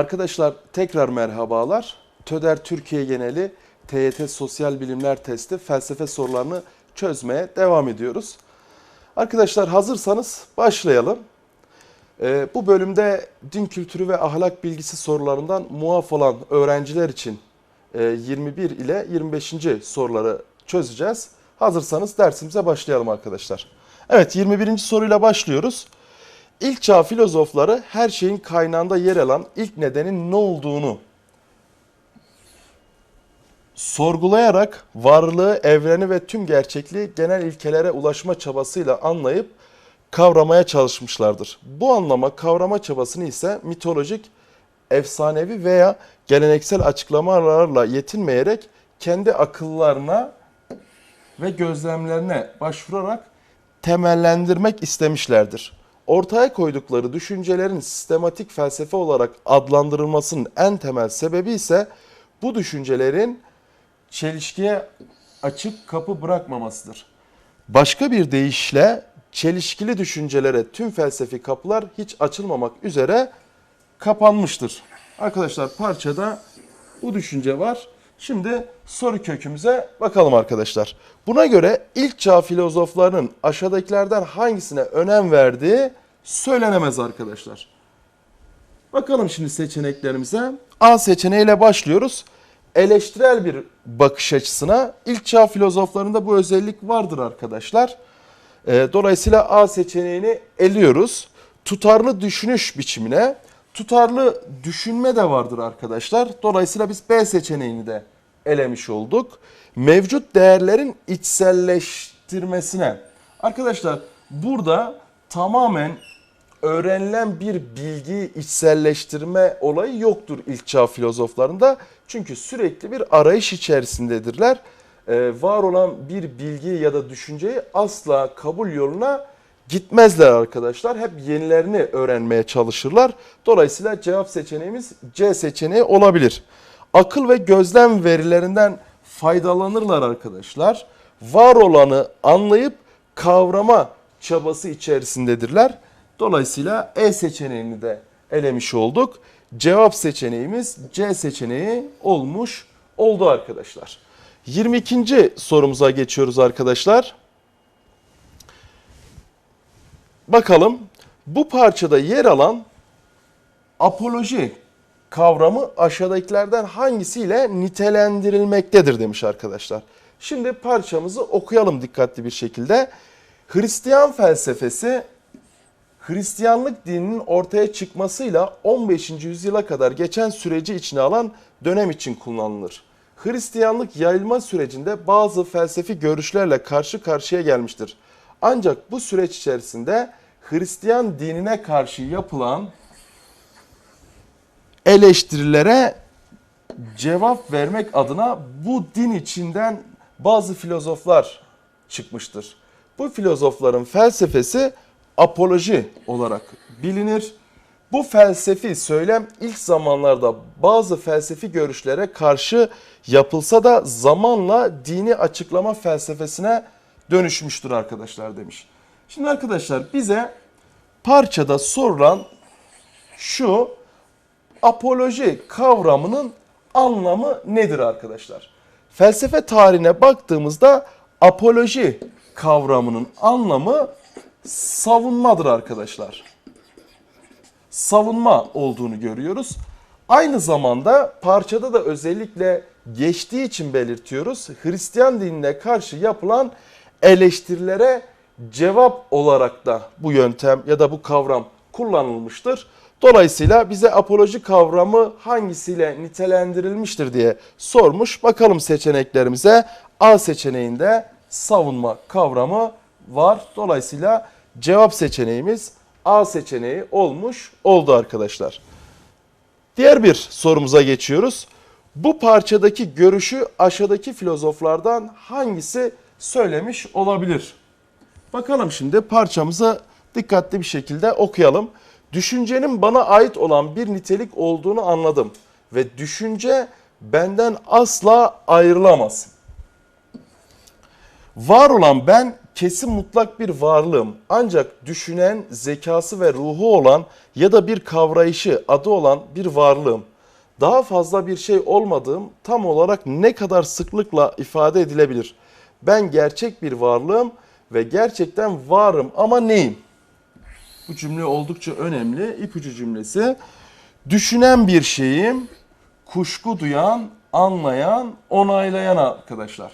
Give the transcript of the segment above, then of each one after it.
Arkadaşlar tekrar merhabalar. TÖDER Türkiye geneli TYT Sosyal Bilimler Testi felsefe sorularını çözmeye devam ediyoruz. Arkadaşlar hazırsanız başlayalım. Ee, bu bölümde din kültürü ve ahlak bilgisi sorularından muaf olan öğrenciler için e, 21 ile 25. soruları çözeceğiz. Hazırsanız dersimize başlayalım arkadaşlar. Evet 21. soruyla başlıyoruz. İlk çağ filozofları her şeyin kaynağında yer alan ilk nedenin ne olduğunu sorgulayarak varlığı, evreni ve tüm gerçekliği genel ilkelere ulaşma çabasıyla anlayıp kavramaya çalışmışlardır. Bu anlama kavrama çabasını ise mitolojik, efsanevi veya geleneksel açıklamalarla yetinmeyerek kendi akıllarına ve gözlemlerine başvurarak temellendirmek istemişlerdir. Ortaya koydukları düşüncelerin sistematik felsefe olarak adlandırılmasının en temel sebebi ise bu düşüncelerin çelişkiye açık kapı bırakmamasıdır. Başka bir deyişle çelişkili düşüncelere tüm felsefi kapılar hiç açılmamak üzere kapanmıştır. Arkadaşlar parçada bu düşünce var. Şimdi soru kökümüze bakalım arkadaşlar. Buna göre ilk çağ filozoflarının aşağıdakilerden hangisine önem verdiği söylenemez arkadaşlar. Bakalım şimdi seçeneklerimize. A seçeneğiyle başlıyoruz. Eleştirel bir bakış açısına ilk çağ filozoflarında bu özellik vardır arkadaşlar. Ee, Dolayısıyla A seçeneğini eliyoruz. Tutarlı düşünüş biçimine tutarlı düşünme de vardır arkadaşlar. Dolayısıyla biz B seçeneğini de elemiş olduk. Mevcut değerlerin içselleştirmesine. Arkadaşlar burada tamamen öğrenilen bir bilgiyi içselleştirme olayı yoktur ilk çağ filozoflarında. Çünkü sürekli bir arayış içerisindedirler. Ee, var olan bir bilgiyi ya da düşünceyi asla kabul yoluna gitmezler arkadaşlar. Hep yenilerini öğrenmeye çalışırlar. Dolayısıyla cevap seçeneğimiz C seçeneği olabilir. Akıl ve gözlem verilerinden faydalanırlar arkadaşlar. Var olanı anlayıp kavrama çabası içerisindedirler. Dolayısıyla E seçeneğini de elemiş olduk. Cevap seçeneğimiz C seçeneği olmuş oldu arkadaşlar. 22. sorumuza geçiyoruz arkadaşlar. Bakalım bu parçada yer alan apoloji kavramı aşağıdakilerden hangisiyle nitelendirilmektedir demiş arkadaşlar. Şimdi parçamızı okuyalım dikkatli bir şekilde. Hristiyan felsefesi Hristiyanlık dininin ortaya çıkmasıyla 15. yüzyıla kadar geçen süreci içine alan dönem için kullanılır. Hristiyanlık yayılma sürecinde bazı felsefi görüşlerle karşı karşıya gelmiştir. Ancak bu süreç içerisinde Hristiyan dinine karşı yapılan eleştirilere cevap vermek adına bu din içinden bazı filozoflar çıkmıştır. Bu filozofların felsefesi apoloji olarak bilinir. Bu felsefi söylem ilk zamanlarda bazı felsefi görüşlere karşı yapılsa da zamanla dini açıklama felsefesine dönüşmüştür arkadaşlar demiş. Şimdi arkadaşlar bize parçada sorulan şu apoloji kavramının anlamı nedir arkadaşlar? Felsefe tarihine baktığımızda apoloji kavramının anlamı savunmadır arkadaşlar. Savunma olduğunu görüyoruz. Aynı zamanda parçada da özellikle geçtiği için belirtiyoruz. Hristiyan dinine karşı yapılan eleştirilere cevap olarak da bu yöntem ya da bu kavram kullanılmıştır. Dolayısıyla bize apoloji kavramı hangisiyle nitelendirilmiştir diye sormuş. Bakalım seçeneklerimize. A seçeneğinde savunma kavramı var. Dolayısıyla cevap seçeneğimiz A seçeneği olmuş oldu arkadaşlar. Diğer bir sorumuza geçiyoruz. Bu parçadaki görüşü aşağıdaki filozoflardan hangisi söylemiş olabilir? Bakalım şimdi parçamızı dikkatli bir şekilde okuyalım. Düşüncenin bana ait olan bir nitelik olduğunu anladım ve düşünce benden asla ayrılamaz. Var olan ben kesin mutlak bir varlığım ancak düşünen, zekası ve ruhu olan ya da bir kavrayışı, adı olan bir varlığım. Daha fazla bir şey olmadığım tam olarak ne kadar sıklıkla ifade edilebilir? Ben gerçek bir varlığım ve gerçekten varım ama neyim? Bu cümle oldukça önemli. İpucu cümlesi. Düşünen bir şeyim, kuşku duyan, anlayan, onaylayan arkadaşlar.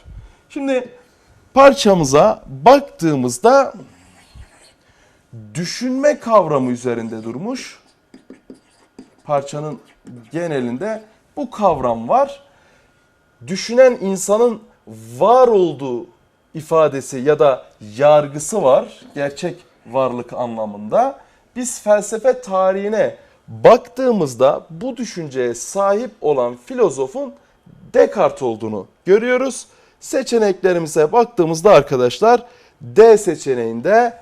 Şimdi parçamıza baktığımızda düşünme kavramı üzerinde durmuş. Parçanın genelinde bu kavram var. Düşünen insanın var olduğu ifadesi ya da yargısı var. Gerçek varlık anlamında. Biz felsefe tarihine baktığımızda bu düşünceye sahip olan filozofun Descartes olduğunu görüyoruz. Seçeneklerimize baktığımızda arkadaşlar D seçeneğinde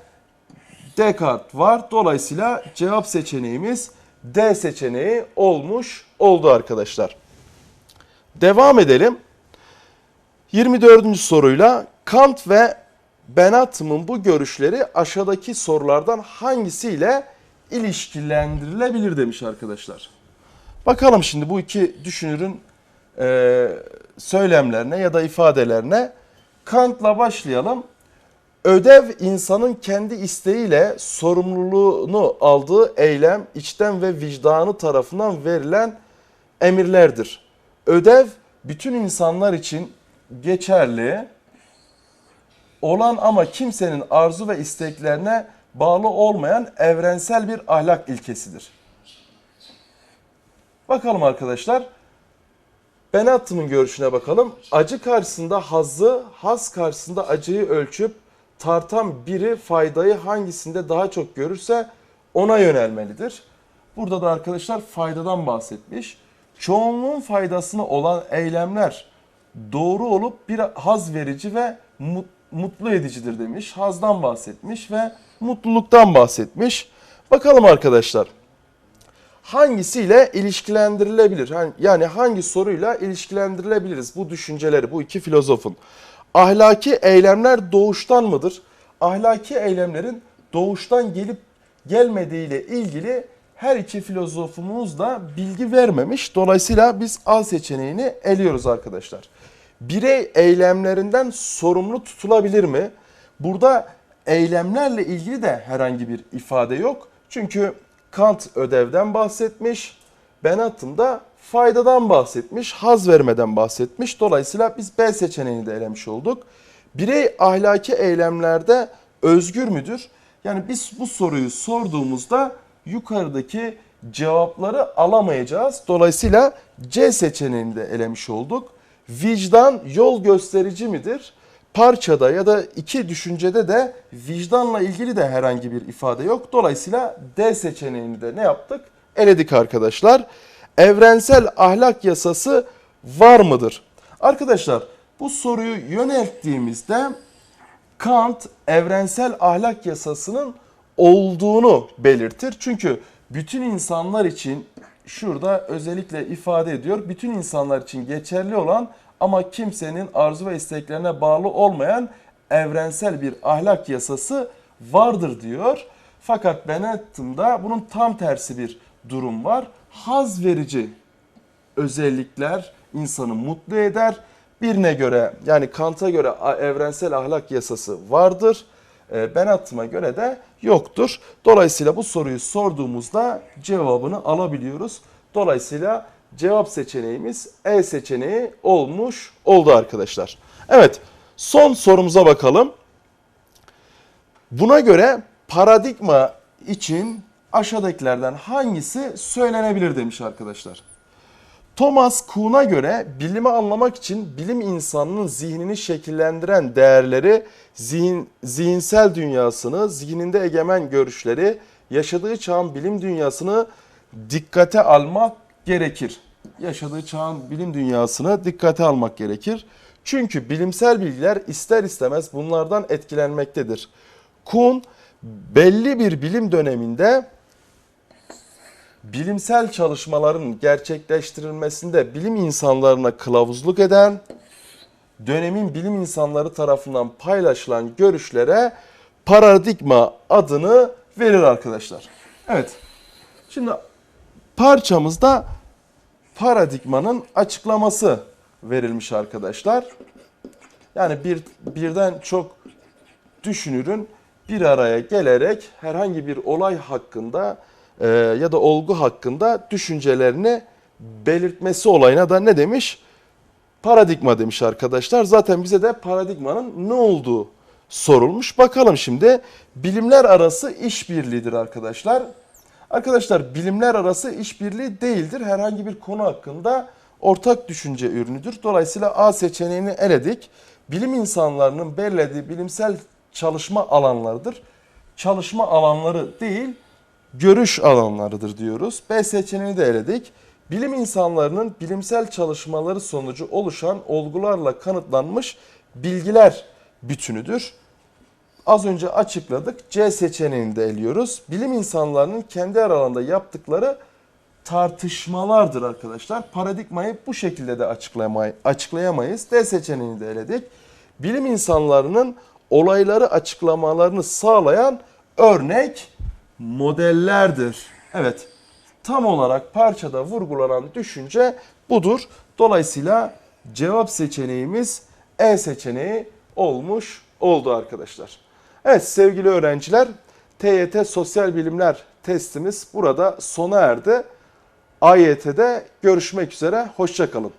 Descartes var. Dolayısıyla cevap seçeneğimiz D seçeneği olmuş oldu arkadaşlar. Devam edelim. 24. soruyla Kant ve Benatım'ın bu görüşleri aşağıdaki sorulardan hangisiyle ilişkilendirilebilir demiş arkadaşlar. Bakalım şimdi bu iki düşünürün e, söylemlerine ya da ifadelerine. Kant'la başlayalım. Ödev insanın kendi isteğiyle sorumluluğunu aldığı eylem içten ve vicdanı tarafından verilen emirlerdir. Ödev bütün insanlar için geçerli olan ama kimsenin arzu ve isteklerine bağlı olmayan evrensel bir ahlak ilkesidir. Bakalım arkadaşlar. Benatım'ın görüşüne bakalım. Acı karşısında hazzı, haz karşısında acıyı ölçüp tartan biri faydayı hangisinde daha çok görürse ona yönelmelidir. Burada da arkadaşlar faydadan bahsetmiş. Çoğunluğun faydasına olan eylemler doğru olup bir haz verici ve mut- mutlu edicidir demiş. Hazdan bahsetmiş ve mutluluktan bahsetmiş. Bakalım arkadaşlar hangisiyle ilişkilendirilebilir? Yani- Yani hangi soruyla ilişkilendirilebiliriz bu düşünceleri bu iki filozofun? Ahlaki eylemler doğuştan mıdır? Ahlaki eylemlerin doğuştan gelip gelmediğiyle ilgili her iki filozofumuz da bilgi vermemiş. Dolayısıyla biz A seçeneğini eliyoruz arkadaşlar. Birey eylemlerinden sorumlu tutulabilir mi? Burada eylemlerle ilgili de herhangi bir ifade yok. Çünkü Kant ödevden bahsetmiş, Benatım da faydadan bahsetmiş, haz vermeden bahsetmiş. Dolayısıyla biz B seçeneğini de elemiş olduk. Birey ahlaki eylemlerde özgür müdür? Yani biz bu soruyu sorduğumuzda yukarıdaki cevapları alamayacağız. Dolayısıyla C seçeneğini de elemiş olduk. Vicdan yol gösterici midir? Parçada ya da iki düşüncede de vicdanla ilgili de herhangi bir ifade yok. Dolayısıyla D seçeneğini de ne yaptık? Eledik arkadaşlar. Evrensel ahlak yasası var mıdır? Arkadaşlar bu soruyu yönelttiğimizde Kant evrensel ahlak yasasının olduğunu belirtir. Çünkü bütün insanlar için şurada özellikle ifade ediyor. Bütün insanlar için geçerli olan ama kimsenin arzu ve isteklerine bağlı olmayan evrensel bir ahlak yasası vardır diyor. Fakat Benetton'da bunun tam tersi bir durum var. Haz verici özellikler insanı mutlu eder. Birine göre yani Kant'a göre evrensel ahlak yasası vardır. E, Benatım'a göre de yoktur. Dolayısıyla bu soruyu sorduğumuzda cevabını alabiliyoruz. Dolayısıyla cevap seçeneğimiz E seçeneği olmuş oldu arkadaşlar. Evet son sorumuza bakalım. Buna göre paradigma için aşağıdakilerden hangisi söylenebilir demiş arkadaşlar. Thomas Kuhn'a göre bilimi anlamak için bilim insanının zihnini şekillendiren değerleri, zihin, zihinsel dünyasını, zihninde egemen görüşleri, yaşadığı çağın bilim dünyasını dikkate almak gerekir. Yaşadığı çağın bilim dünyasını dikkate almak gerekir. Çünkü bilimsel bilgiler ister istemez bunlardan etkilenmektedir. Kuhn belli bir bilim döneminde bilimsel çalışmaların gerçekleştirilmesinde bilim insanlarına kılavuzluk eden, dönemin bilim insanları tarafından paylaşılan görüşlere paradigma adını verir arkadaşlar. Evet. Şimdi parçamızda paradigmanın açıklaması verilmiş arkadaşlar. Yani bir birden çok düşünürün bir araya gelerek herhangi bir olay hakkında e, ya da olgu hakkında düşüncelerini belirtmesi olayına da ne demiş? Paradigma demiş arkadaşlar. Zaten bize de paradigmanın ne olduğu sorulmuş. Bakalım şimdi bilimler arası işbirliğidir arkadaşlar. Arkadaşlar bilimler arası işbirliği değildir. Herhangi bir konu hakkında ortak düşünce ürünüdür. Dolayısıyla A seçeneğini eledik. Bilim insanlarının belirlediği bilimsel çalışma alanlarıdır. Çalışma alanları değil, görüş alanlarıdır diyoruz. B seçeneğini de eledik. Bilim insanlarının bilimsel çalışmaları sonucu oluşan olgularla kanıtlanmış bilgiler bütünüdür. Az önce açıkladık. C seçeneğini de eliyoruz. Bilim insanlarının kendi aralarında yaptıkları tartışmalardır arkadaşlar. Paradigmayı bu şekilde de açıklayamayız. D seçeneğini de eledik. Bilim insanlarının olayları açıklamalarını sağlayan örnek modellerdir. Evet. Tam olarak parçada vurgulanan düşünce budur. Dolayısıyla cevap seçeneğimiz E seçeneği olmuş oldu arkadaşlar. Evet sevgili öğrenciler TYT Sosyal Bilimler testimiz burada sona erdi. AYT'de görüşmek üzere. Hoşçakalın.